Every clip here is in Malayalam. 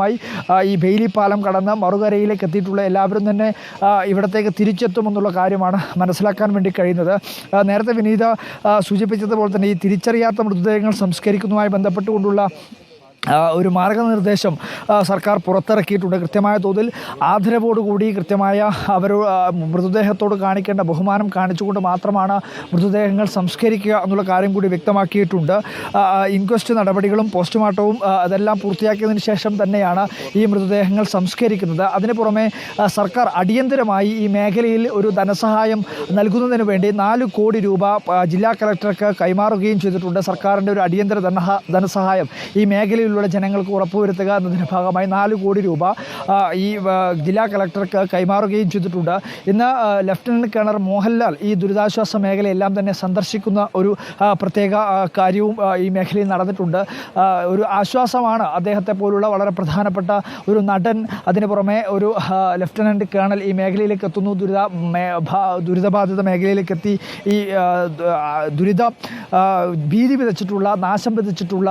മായി ഈ ബെയിലി പാലം കടന്ന് മറുകരയിലേക്ക് എത്തിയിട്ടുള്ള എല്ലാവരും തന്നെ ഇവിടത്തേക്ക് തിരിച്ചെത്തുമെന്നുള്ള കാര്യമാണ് മനസ്സിലാക്കാൻ വേണ്ടി കഴിയുന്നത്. നേരത്തെ വിനീത സൂചിപ്പിച്ചതുപോലെ തന്നെ ഈ തിരിച്ചറിയാത്ത മൃതദേഹങ്ങൾ സംസ്കരിക്കുന്നതുമായി ബന്ധപ്പെട്ടുകൊണ്ടുള്ള ഒരു മാർഗനിർദ്ദേശം സർക്കാർ പുറത്തിറക്കിയിട്ടുണ്ട്. കൃത്യമായ തോതിൽ ആദരവോടുകൂടി കൃത്യമായ അവർ മൃതദേഹത്തോട് കാണിക്കേണ്ട ബഹുമാനം കാണിച്ചുകൊണ്ട് മാത്രമാണ് മൃതദേഹങ്ങൾ സംസ്കരിക്കുക എന്നുള്ള കാര്യം കൂടി വ്യക്തമാക്കിയിട്ടുണ്ട്. ഇൻക്വസ്റ്റ് നടപടികളും പോസ്റ്റ്മോർട്ടവും അതെല്ലാം പൂർത്തിയാക്കിയതിന് ശേഷം തന്നെയാണ് ഈ മൃതദേഹങ്ങൾ സംസ്കരിക്കുന്നത്. അതിന് പുറമെ സർക്കാർ അടിയന്തരമായി ഈ മേഖലയിൽ ഒരു ധനസഹായം നൽകുന്നതിന് വേണ്ടി നാല് കോടി രൂപ ജില്ലാ കളക്ടർക്ക് കൈമാറുകയും ചെയ്തിട്ടുണ്ട്. സർക്കാരിന്റെ ഒരു അടിയന്തര ധനസഹായം ഈ മേഖലയിലുള്ള ജനങ്ങൾക്ക് ഉറപ്പുവരുത്തുക എന്നതിന്റെ ഭാഗമായി നാല് കോടി രൂപ ഈ ജില്ലാ കളക്ടർക്ക് കൈമാറുകയും ചെയ്തിട്ടുണ്ട്. ഇന്ന് ലഫ്റ്റനന്റ് കേണർ മോഹൻലാൽ ഈ ദുരിതാശ്വാസ മേഖലയെല്ലാം തന്നെ സന്ദർശിക്കുന്ന ഒരു പ്രത്യേക കാര്യവും ഈ മേഖലയിൽ നടന്നിട്ടുണ്ട്. ഒരു ആശ്വാസമാണ് അദ്ദേഹത്തെ പോലുള്ള വളരെ പ്രധാനപ്പെട്ട ഒരു നടൻ അതിന് പുറമെ ഒരു ലഫ്റ്റനന്റ് കേണൽ ഈ മേഖലയിലേക്ക് എത്തുന്നു. ദുരിത ദുരിതബാധിത മേഖലയിലേക്ക് എത്തി. ഈ ദുരിത ഭീതി വിതച്ചിട്ടുള്ള നാശം വിതച്ചിട്ടുള്ള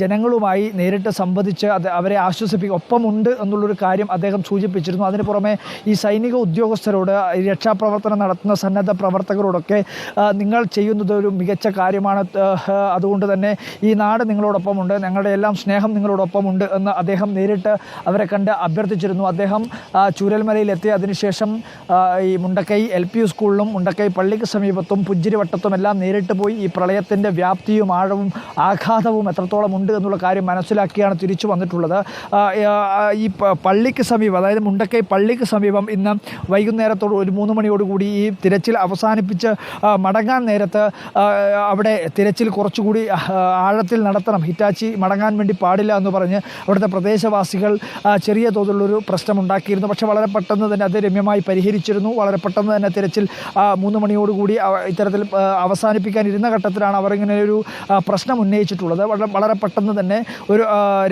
ജനങ്ങളുമായി നേരിട്ട് സംവദിച്ച് അത് അവരെ ആശ്വസിപ്പിക്കുക ഒപ്പമുണ്ട് എന്നുള്ളൊരു കാര്യം അദ്ദേഹം സൂചിപ്പിച്ചിരുന്നു. അതിന് പുറമെ ഈ സൈനിക ഉദ്യോഗസ്ഥരോട് രക്ഷാപ്രവർത്തനം നടത്തുന്ന സന്നദ്ധ പ്രവർത്തകരോടൊക്കെ നിങ്ങൾ ചെയ്യുന്നത് ഒരു മികച്ച കാര്യമാണ്. അതുകൊണ്ട് തന്നെ ഈ നാട് നിങ്ങളോടൊപ്പമുണ്ട്. ഞങ്ങളുടെ എല്ലാം സ്നേഹം നിങ്ങളോടൊപ്പമുണ്ട് എന്ന് അദ്ദേഹം നേരിട്ട് അവരെ കണ്ട് അഭ്യർത്ഥിച്ചിരുന്നു. അദ്ദേഹം ചൂരൽമലയിലെത്തി. അതിനുശേഷം ഈ മുണ്ടക്കൈ എൽ പി സ്കൂളിലും മുണ്ടക്കൈ പള്ളിക്ക് സമീപത്തും പുഞ്ചിരിവട്ടത്തും എല്ലാം നേരിട്ട് പോയി ഈ പ്രളയത്തിന്റെ വ്യാപ്തിയും ആഴവും ആഘാതവും എത്രത്തോളം ഉണ്ട് എന്നുള്ള കാര്യം മനസ്സിലാക്കിയാണ് തിരിച്ചു വന്നിട്ടുള്ളത്. ഈ പള്ളിക്ക് സമീപം അതായത് മുണ്ടക്കൈ പള്ളിക്ക് സമീപം ഇന്ന് വൈകുന്നേരത്തോട് ഒരു മൂന്ന് മണിയോടുകൂടി ഈ തിരച്ചിൽ അവസാനിപ്പിച്ച് മടങ്ങാൻ നേരത്ത് അവിടെ തിരച്ചിൽ കുറച്ചുകൂടി ആഴത്തിൽ നടത്തണം. ഹിറ്റാച്ചി മടങ്ങാൻ വേണ്ടി പാടില്ല എന്ന് പറഞ്ഞ് അവിടുത്തെ പ്രദേശവാസികൾ ചെറിയ തോതിലുള്ളൊരു പ്രശ്നമുണ്ടാക്കിയിരുന്നു. പക്ഷേ വളരെ പെട്ടെന്ന് തന്നെ അത് രമ്യമായി പരിഹരിച്ചിരുന്നു. വളരെ പെട്ടെന്ന് തന്നെ തിരച്ചിൽ മൂന്ന് മണിയോടുകൂടി ഇത്തരത്തിൽ അവസാനിപ്പിക്കാൻ ഇരുന്ന ഘട്ടത്തിലാണ് അവർ ഇങ്ങനെ ഒരു പ്രശ്നം ഉന്നയിച്ചിട്ടുള്ളത്. വളരെ പെട്ടെന്ന് തന്നെ ഒരു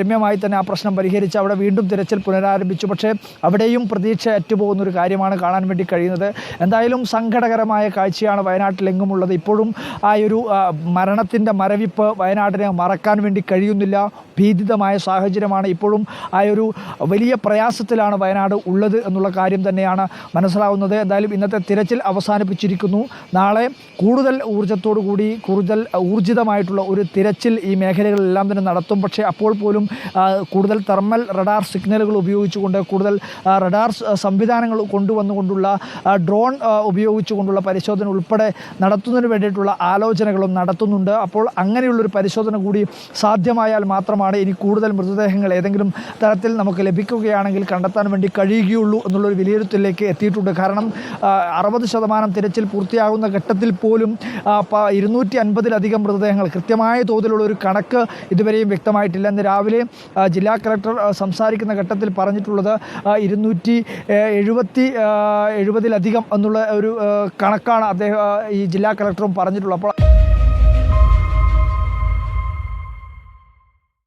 രമ്യമായി തന്നെ ആ പ്രശ്നം പരിഹരിച്ച് അവിടെ വീണ്ടും തിരച്ചിൽ പുനരാരംഭിച്ചു. പക്ഷേ അവിടെയും പ്രതീക്ഷ അറ്റുപോകുന്ന ഒരു കാര്യമാണ് കാണാൻ വേണ്ടി കഴിയുന്നത്. എന്തായാലും സങ്കടകരമായ കാഴ്ചയാണ് വയനാട്ടിലെങ്ങുമുള്ളത്. ഇപ്പോഴും ആ ഒരു മരണത്തിന്റെ മരവിപ്പ് വയനാടിനെ മറക്കാൻ വേണ്ടി കഴിയുന്നില്ല. ഭീതിതമായ സാഹചര്യമാണ് ഇപ്പോഴും ആ ഒരു വലിയ പ്രയാസത്തിലാണ് വയനാട് ഉള്ളത് എന്നുള്ള കാര്യം തന്നെയാണ് മനസ്സിലാവുന്നത്. എന്തായാലും ഇന്നത്തെ തിരച്ചിൽ അവസാനിപ്പിച്ചിരിക്കുന്നു. നാളെ കൂടുതൽ ഊർജത്തോടു കൂടി കൂടുതൽ ഊർജിതമായിട്ടുള്ള ഒരു തിരച്ചിൽ ഈ മേഖലകളിലെല്ലാം തന്നെ നടത്തും. പക്ഷേ അപ്പോൾ പോലും കൂടുതൽ തെർമൽ റഡാർ സിഗ്നലുകൾ ഉപയോഗിച്ചുകൊണ്ട് കൂടുതൽ റഡാർ സംവിധാനങ്ങൾ കൊണ്ടുവന്നുകൊണ്ടുള്ള ഡ്രോൺ ഉപയോഗിച്ചുകൊണ്ടുള്ള പരിശോധന ഉൾപ്പെടെ നടത്തുന്നതിന് വേണ്ടിയിട്ടുള്ള ആലോചനകളും നടത്തുന്നുണ്ട്. അപ്പോൾ അങ്ങനെയുള്ളൊരു പരിശോധന കൂടി സാധ്യമായാൽ മാത്രമാണ് ഇനി കൂടുതൽ മൃതദേഹങ്ങൾ ഏതെങ്കിലും തരത്തിൽ നമുക്ക് ലഭിക്കുകയാണെങ്കിൽ കണ്ടെത്താൻ വേണ്ടി കഴിയുകയുള്ളൂ എന്നുള്ളൊരു വിലയിരുത്തലിലേക്ക് എത്തിയിട്ടുണ്ട്. കാരണം അറുപത് ശതമാനം തിരച്ചിൽ പൂർത്തിയാകുന്ന ഘട്ടത്തിൽ പോലും ഇരുന്നൂറ്റി അൻപതിലധികം മൃതദേഹങ്ങൾ കൃത്യമായ തോതിലുള്ള ഒരു കണക്ക് ഇതുവരെയും വ്യക്തമായിട്ടില്ല ഇന്ന് രാവിലെ ജില്ലാ കളക്ടർ സംസാരിക്കുന്ന ഘട്ടത്തിൽ പറഞ്ഞിട്ടുള്ളത് ഇരുന്നൂറ്റി എഴുപത്തി എഴുപതിലധികം എന്നുള്ള ഒരു കണക്കാണ് അദ്ദേഹം ഈ ജില്ലാ കളക്ടറും പറഞ്ഞിട്ടുള്ളത്. അപ്പോൾ